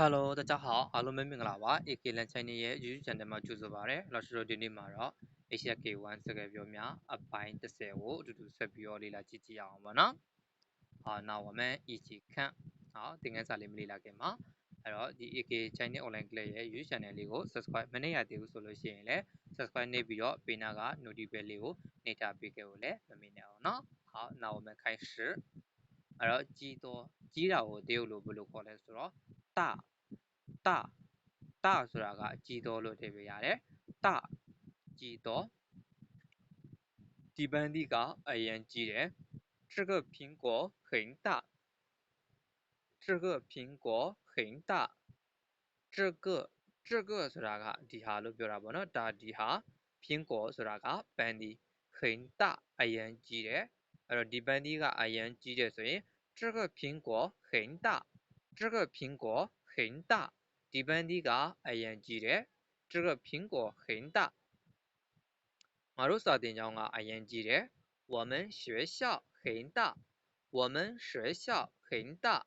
Hello တကြဟောင်းအားလုံးပဲမင်္ဂလာပါ AK Land Channel ရဲ့ YouTube Channel မှာကြိုဆိုပါရစေ။လောက်ရှိတော့ဒီနေ့မှာတော့ Asia K1 စကားပြောများအပိုင်း30ကိုအတူတူဆက်ပြီးတော့လေ့လာကြည့်ကြရအောင်ပါနော်။အာနာဝမန် EG ခန့်ဟောသင်ခန်းစာလေးမလေ့လာခင်မှာအဲ့တော့ဒီ AK Channel Online Class ရဲ့ YouTube Channel လေးကို Subscribe မနေရသေးဘူးဆိုလို့ရှိရင်လည်း Subscribe နှိပ်ပြီးတော့ပေးနာက Notification ဘယ်လေးကိုနှိပ်ထားပေးခဲ့လို့လည်းမမေ့နိုင်အောင်နော်။好，那我们开始。အဲ့တော့ကြီးတော့ကြီးတာကိုတရုတ်လိုဘယ်လိုခေါ်လဲဆိုတော့ 大大大ဆိုတာကကြီးတော်လို့ထည့်ပေးရတယ်大ကြီးတော်ဒီပန်းသီးကအရင်ကြီးတယ်这个苹果很大这个苹果很大这个这个ဆိုတာကဒီဟာလို့ပြောတာပေါ့နော်ဒါဒီဟာ苹果ဆိုတာကပန်းသီး很大အရင်ကြီးတယ်အဲ့တော့ဒီပန်းသီးကအရင်ကြီးတယ်ဆိုရင်这个苹果很大 这个苹果很大迪拜尼噶哎呀姐姐这个苹果很大。阿鲁萨迪尼亚阿燕姐姐我们学校很大我们学校很大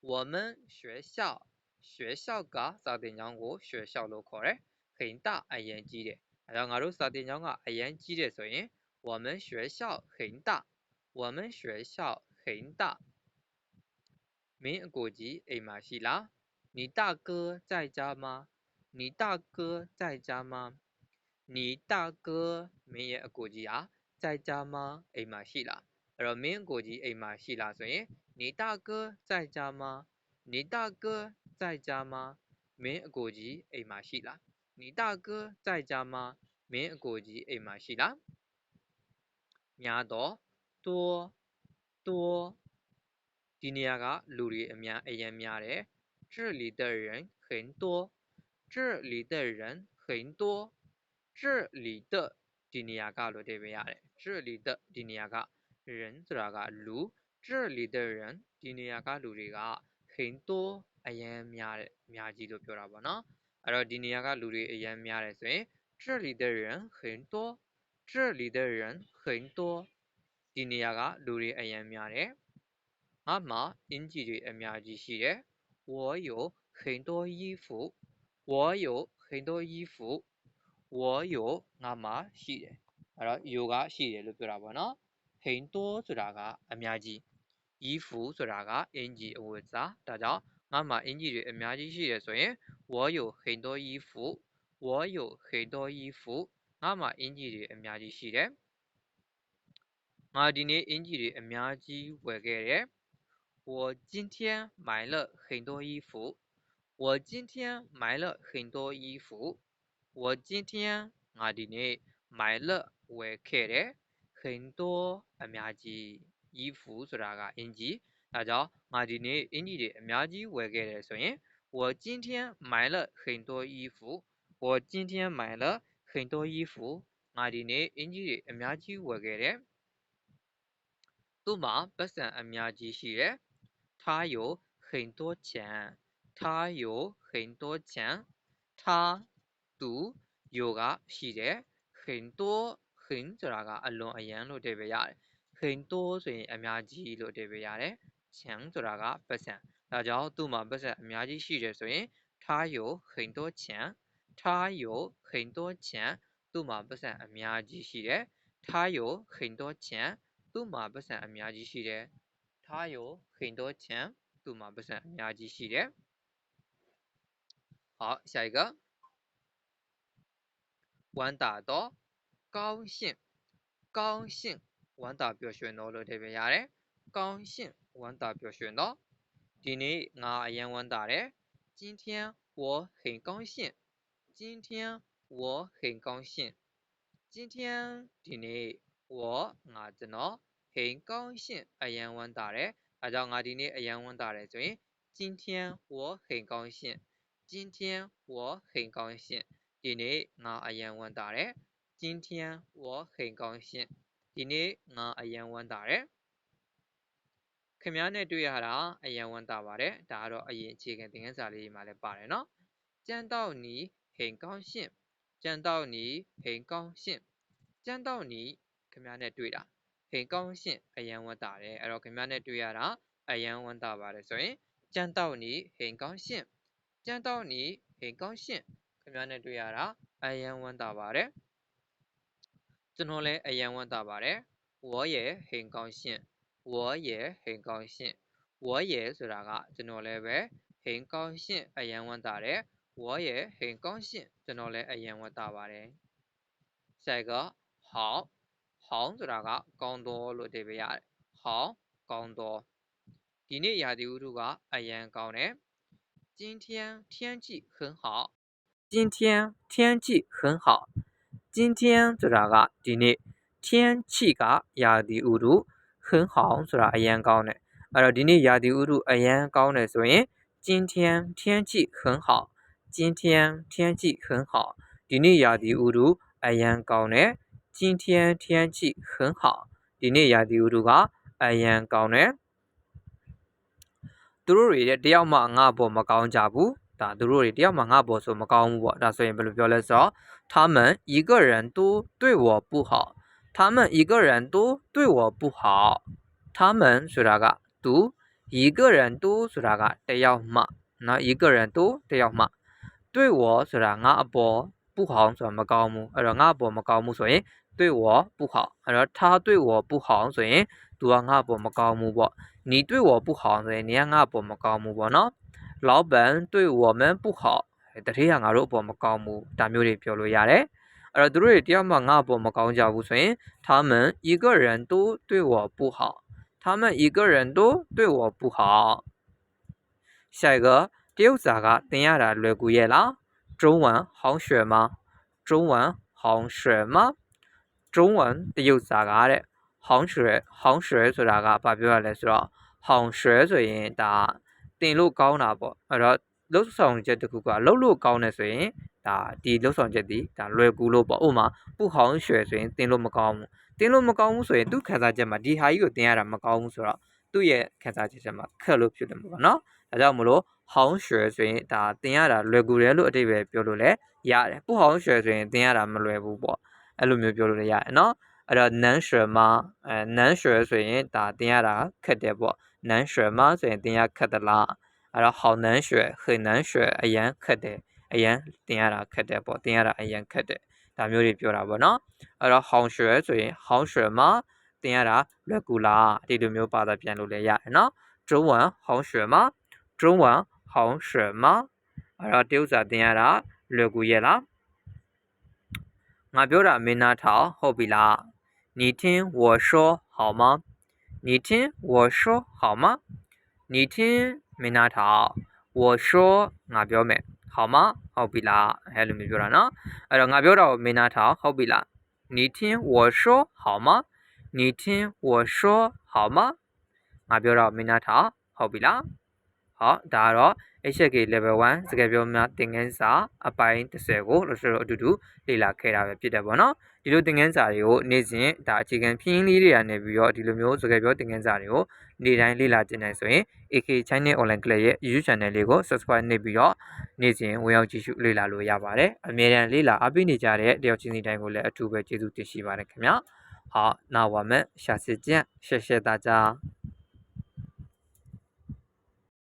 我们学校学校噶咋的让我学校落口嘞很大哎呀姐姐阿鲁萨迪尼亚阿燕所以我们学校很大我们学校很大。没有国籍诶马戏啦你大哥在家吗？你大哥在家吗？你大哥没有国籍啊？在家吗？哎马戏啦呃没有国籍诶马戏啦所以你大哥在家吗？你大哥在家吗？没有国籍诶马戏啦你大哥在家吗？没有国籍诶马戏啦亚多多多。ဒီနေရာကလူတွေအများအရင်များတယ်这里的人很多，这里的人很多，这里的ဒီနေရာကလို့တည်ပေးရတယ်这里的ဒီနေရာက人ဆိုတာကလူ这里的人ဒီနေရာကလူတွေက很多အရင်များတယ်အများကြီးလို့ပြောတာပေါ့နော်အဲ့တော့ဒီနေရာကလူတွေအရင်များတယ်ဆိုရင်这里的人很多这里的人很多ဒီနေရာကလူတွေအရင်များတယ် ငါမှအင်ဂျီတွေအများကြီးရှိတယ်我有很多衣服，我有很多衣服，我有ငါမှာရှိတယ်အဲ့တော့ yo ကရှိတယ်လို့ပြောတာပေါ့နော်很多ဆိုတာကအများကြီး衣服ဆိုတာကအင်ဂျီအဝတ်စားဒါကြောင့်ငါမှာအင်ဂျီတွေအများကြီးရှိတယ်ဆိုရင်我有很多衣服我有很多衣服ငါမှာအင်ဂျီတွေအများကြီးရှိတယ်ငါဒီနေ့အင်ဂျီတွေအများကြီးဝယ်ခဲ့တယ် 我今天买了很多衣服。我今天买了很多衣服。我今天ငါဒီနေ့买了ဝယ်ခဲ့တယ်很多အများကြီး衣服ဆိုတာကအင်ဂျီဒါကြောင့်ငါဒီနေ့အင်ဂျီတွေအများကြီးဝယ်ခဲ့တယ်ဆိုရင်我今天买了很多衣服我今天买了很多衣服ငါဒီနေ့အင်ဂျီတွေအများကြီးဝယ်ခဲ့တယ်သူ့မှာပတ်စံအများကြီးရှိတယ် 他有很多钱他有很多钱他သူ有ကရှိတယ်很多很ဆိုတာကအလွန်အရန်လို့တည်ပေးရတယ်很多ဆိုရင်အများကြီးလို့တည်ပေးရတယ်钱ဆိုတာကပတ်စံဒါကြောင့်သူ့မှာပတ်စံအများကြီးရှိတယ်ဆိုရင်他有很多钱他有很多钱သူ့မှာပတ်စံအများကြီးရှိတယ်他有很多钱သူ့မှာပတ်စံအများကြီးရှိတယ် 他有很多钱，都买不上电视机了。好，下一个。玩大刀，高兴，高兴，玩大表兄拿了特别压嘞。高兴，玩大表兄呢？今天我也赢王大嘞。今天我很高兴，今天我很高兴，今天的呢，我拿着呢。 ကျွန်တော်很高兴အရန်ဝမ်းသာတယ်။အဲကြောင့်ငါဒီနေ့အရန်ဝမ်းသာတယ်ဆိုရင်今天我很高兴今天我很高兴ဒီနေ့ငါအရန်ဝမ်းသာတယ်။今天我很高兴ဒီနေ့ငါအရန်ဝမ်းသာတယ်။ခင်ဗျားနဲ့တွေ့ရတာအရန်ဝမ်းသာပါတယ်။ဒါကတော့အရင်အခြေခံသင်ခန်းစာလေးမှာလည်းပါတယ်နော်။见到你很高兴见到你很高兴见到你ခင်ဗျားနဲ့တွေ့တာ ဟေကောင်းရှင့်အယံဝတ်တာတယ်အဲ့တော့ခင်ဗျားနဲ့တွေ့ရတာအယံဝတ်တာပါတယ်ဆိုရင်ကြမ်းတော့နီဟေကောင်းရှင့်ကြမ်းတော့နီဟေကောင်းရှင့်ခင်ဗျားနဲ့တွေ့ရတာအယံဝတ်တာပါတယ်ကျွန်တော်လည်းအယံဝတ်တာပါတယ်ဝေါ်ရဲ့ဟေကောင်းရှင့်ဝေါ်ရဲ့ဟေကောင်းရှင့်ဝေါ်ရဲ့ဆိုတာကကျွန်တော်လည်းပဲဟိန်ကောင်းရှင့်အယံဝတ်တာတယ်ဝေါ်ရဲ့ဟိန်ကောင်းရှင့်ကျွန်တော်လည်းအယံဝတ်တာပါတယ်ဆိုင်ကဟောက် 好好ဆိုတာကကောင်းတော်လို့အဓိပ္ပာယ်ရတယ်好ကောင်းတော်ဒီနေ့ရာသီဥတုကအယံကောင်းတယ်今天天气很好今天天气很好今天ဆိုတာကဒီနေ့天气ကရာသီဥတု很好ဆိုတာအယံကောင်းတယ်အဲ့တော့ဒီနေ့ရာသီဥတုအယံကောင်းတယ်ဆိုရင်今天天气很好今天天气很好ဒီနေ့ရာသီဥတုအယံကောင်းတယ် 今天天气很好。今天နေ့ရာသီဥတုကအရင်ကောင်းတယ်။သူတို့တွေတယောက်။他们一个人都对我不好。他们一个人都对我不好。他们说啥个都一个人都说啥个得要က那一个人都得要骂对我ဆိုတာ不好ဆိုတာ阿ကော木，所以။ 对我不好အဲ့တော့他对我不好ဆိုရင်သူကငါ့အပေါ်မကောင်းဘူးပေါ့你对我不好ဆိုရင်你ကငါ့အပေါ်မကောင်းဘူးပေါ့နော်老板对我们不好တတိယငါတို့အပေါ်မကောင်းဘူးဒါမျိုးတွေပြောလို့ရတယ်အဲ့တော့သူတို့တွေတယောက်မှငါ့အပေါ်မကောင်းကြဘူးဆိုရင်他们一个人都对我不好他们一个人都对我不好下一个တရုတ်စာကသင်ရတာလွယ်ကူရဲ့လား中文好学吗中文好学吗 中文တရုတ်စာကတဲ့ဟောင်းရွှဲဟောင်းရွှဲဆိုတာကဘာပြောရလဲဆိုတော့ဟောင်းရွှဲဆိုရင်ဒါတင်လို့ကောင်းတာပေါ့အဲ့တော့လှုပ်ဆောင်ချက်တစ်ခုကလှုပ်လို့ကောင်းတယ်ဆိုရင်ဒါဒီလှုပ်ဆောင်ချက်ဒီဒါလွယ်ကူလို့ပေါ့ဥမာပူဟောင်းရွှဲဆိုရင်တင်လို့မကောင်းဘူးတင်လို့မကောင်းဘူးဆိုရင်သူ့ခံစားချက်မှာဒီဟာကြီးကိုတင်ရတာမကောင်းဘူးဆိုတော့သူ့ရဲ့ခံစားချက်ချက်မှာခက်လို့ဖြစ်တယ်ပေါ့နော်ဒါကြောင့်မလို့ဟောင်းရွှဲဆိုရင်ဒါတင်ရတာလွယ်ကူတယ်လို့အတိတ်ပဲပြောလို့လဲရတယ်ပူဟောင်းရွှဲဆိုရင်တင်ရတာမလွယ်ဘူးပေါ့ အဲ့လိုမျိုးပြောလို့လည်းရတယ်နော်အဲ့တော့နန်းရွှဲမှာအဲနန်းရွှဲဆိုရင်ဒါတင်ရတာခက်တယ်ပေါ့နန်းရွှဲမှာဆိုရင်တင်ရခက်သလားအဲ့တော့ဟောင်းနန်းရွှဲခေနန်းရွှဲအရန်ခက်တယ်အရန်တင်ရတာခက်တယ်ပေါ့တင်ရတာအရန်ခက်တယ်ဒါမျိုးတွေပြောတာပေါ့နော်အဲ့တော့ဟောင်းရွှဲဆိုရင်ဟောင်းရွှဲမှာတင်ရတာလွယ်ကူလားဒီလိုမျိုးပါတာပြန်လို့လည်းရတယ်နော်中文好学吗中文好学吗အဲ့တော့တရုတ်စာတင်ရတာလွယ်ကူရဲ့လား ငါပြောတာမင်းနားထောင်ဟုတ်ပြီလား你听我说好吗你听我说好吗你听မင်းနားထောင်我说ငါပြောမယ်好吗ဟုတ်ပြီလားအဲ့လိုမျိုးပြောတာနော်အဲ့တော့ငါပြောတာကိုမင်းနားထောင်ဟုတ်ပြီလား你听我说好吗你听我说好吗ငါပြောတာကိုမင်းနားထောင်ဟုတ်ပြီလား ဟောဒါကတော့ HSK level 1စကားပြောများသင်ခန်းစာအပိုင်း30ကိုလို့ဆိုတော့အတူတူလေ့လာခဲ့တာပဲဖြစ်တယ်ပေါ့နော်ဒီလိုသင်ခန်းစာတွေကိုနေ့စဉ်ဒါအခြေခံဖြင်းလေးတွေကနေပြီးတော့ဒီလိုမျိုးစကားပြောသင်ခန်းစာတွေကိုနေ့တိုင်းလေ့လာကျင့်နေဆိုရင် AK Channel Online Class ရဲ့ YouTube Channel လေးကို Subscribe နှိပ်ပြီးတော့နေ့စဉ်ဝင်ရောက်ကြည့်ရှုလေ့လာလို့ရပါတယ်အမြဲတမ်းလေ့လာအပိနေကြတဲ့တယောက်ချင်းစီတိုင်းကိုလည်းအထူးပဲကျေးဇူးတင်ရှိပါတယ်ခင်ဗျာ好，那我们下次见，谢谢大家。